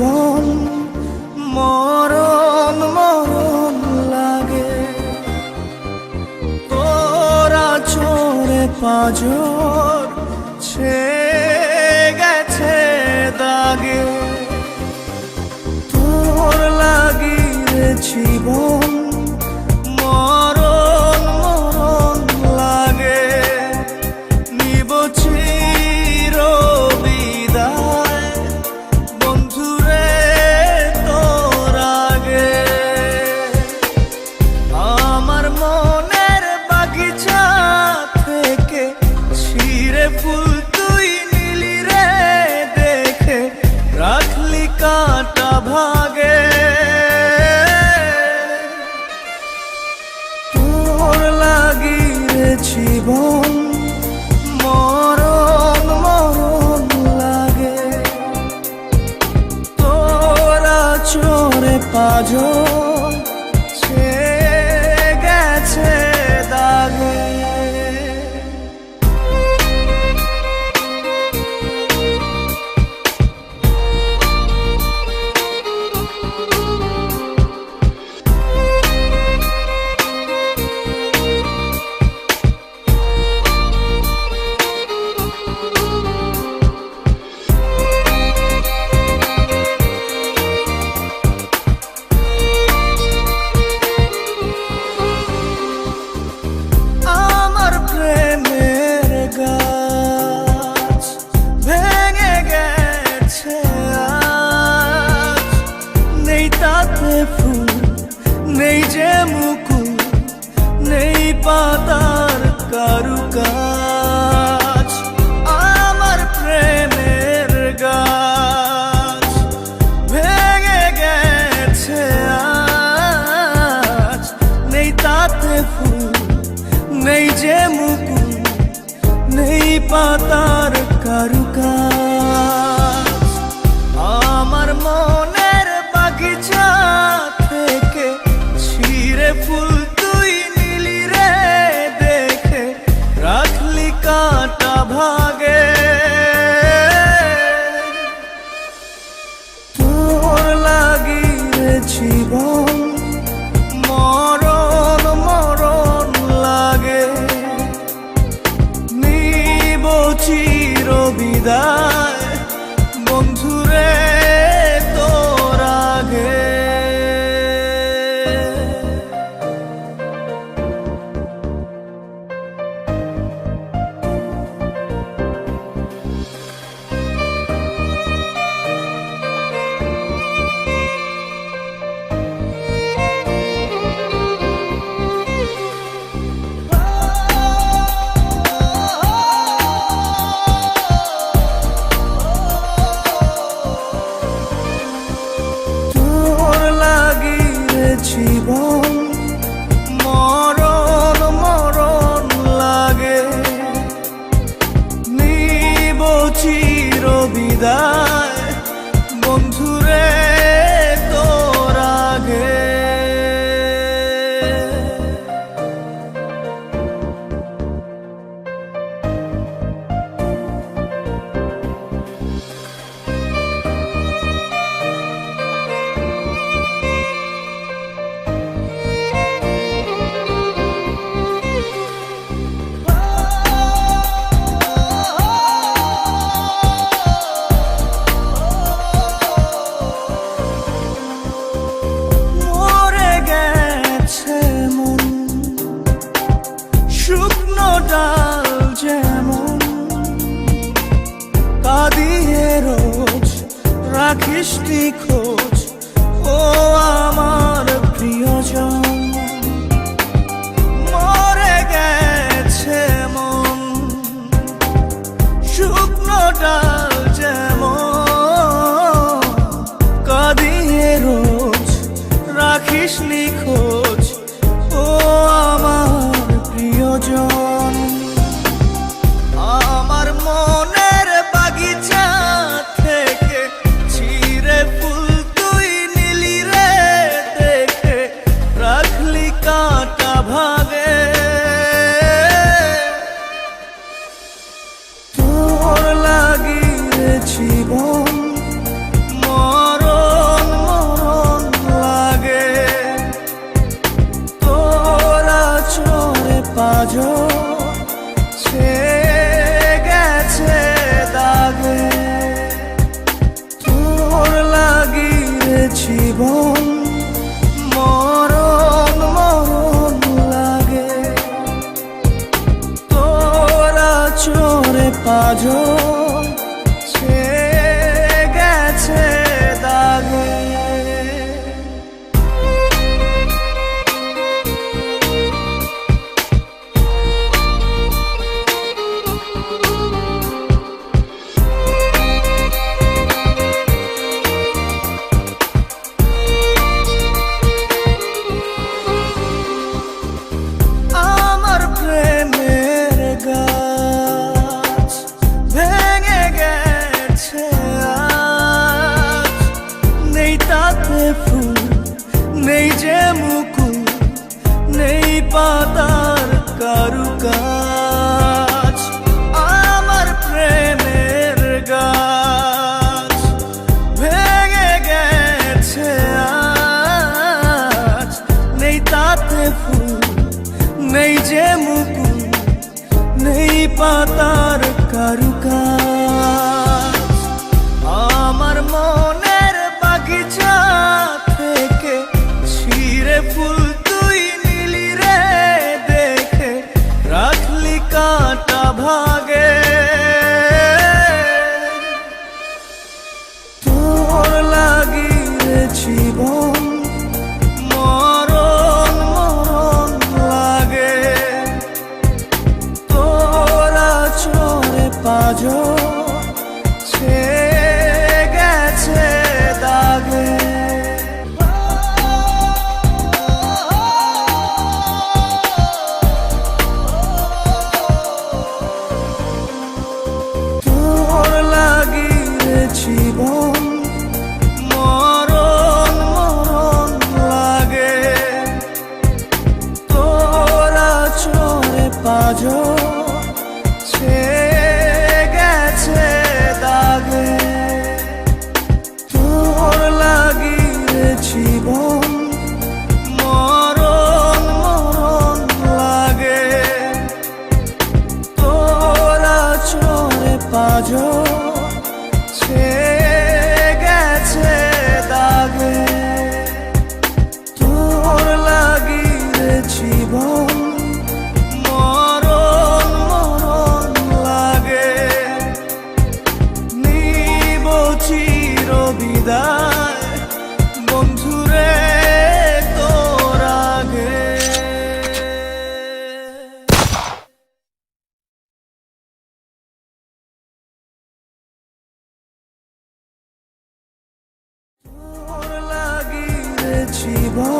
জীবন মরণ মরণ লাগে। তোরা চোরে পাজর ছে গেছে দাগে। তোর লাগিয়েছি জীবন ভাগে। তোর লাগি রে জীবন মরণ মরণ লাগে। তোরা চোরে পাজর 遗忘 be the রাখিস ঠিক জীবন মরণ মরণ লাগে। তোরা চোরে 起我。পাঁচো আজ গেছে দাগে। তোর লাগিয়ে জীবন মরণ মরণ লাগে। তোরা চলে পাজো 希望